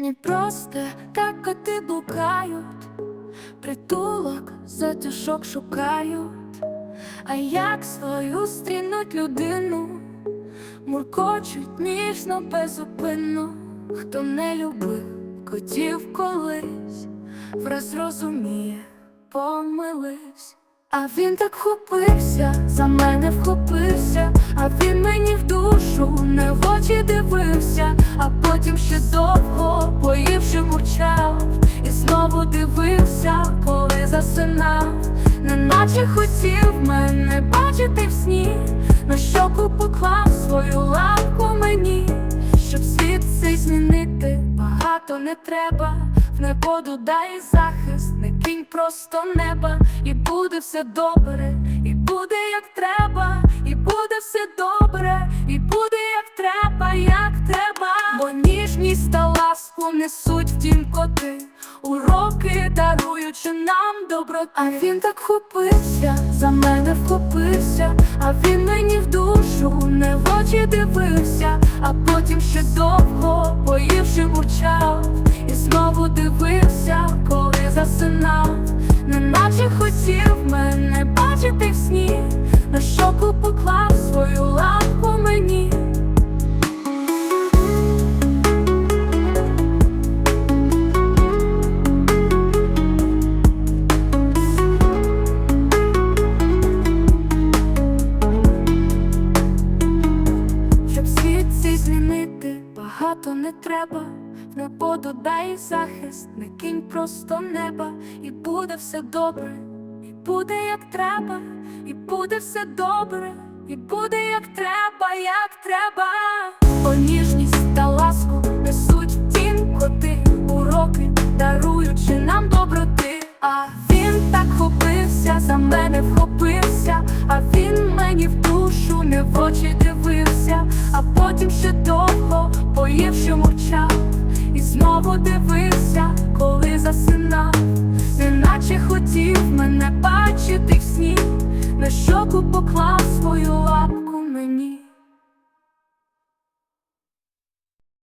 Не просто так коти блукають, притулок затишок шукають, а як свою стрінуть людину, муркочуть ніжно безупинно, хто не любив котів колись, враз розуміє, помилився. А він так вхопився, за мене вхопився, а він мені в душу не в очі дивився, а потім ще довго поївши мовчав, і знову дивився, коли засинав, неначе хотів мене бачити в сні, на щоку поклав свою лапку мені, щоб світ цей змінити, багато не треба, в небоду дай захист, не кинь просто неба, і буде все добре, і буде як треба, і буде все добре, і буде ніжність та ласку несуть в дім коти, уроки даруючи нам добро. А він так вхопився, за мене вхопився, а він мені в душу не в очі дивився, а потім ще довго поївши мовчав, і знову дивився, коли засинав, неначе хотів мене бачити в сні, на щоку поклав багато не треба. Небо додай захист, не кинь просто неба, і буде все добре, і буде як треба, і буде все добре, і буде як треба, як треба. Бо ніжність та ласку несуть в тім коти, уроки, даруючи нам доброти. А він так хопився, за мене вхопився, а він мені в душу не в очі і дивився, коли засинав, неначе хотів мене бачити в сні, на щоку поклав свою лапу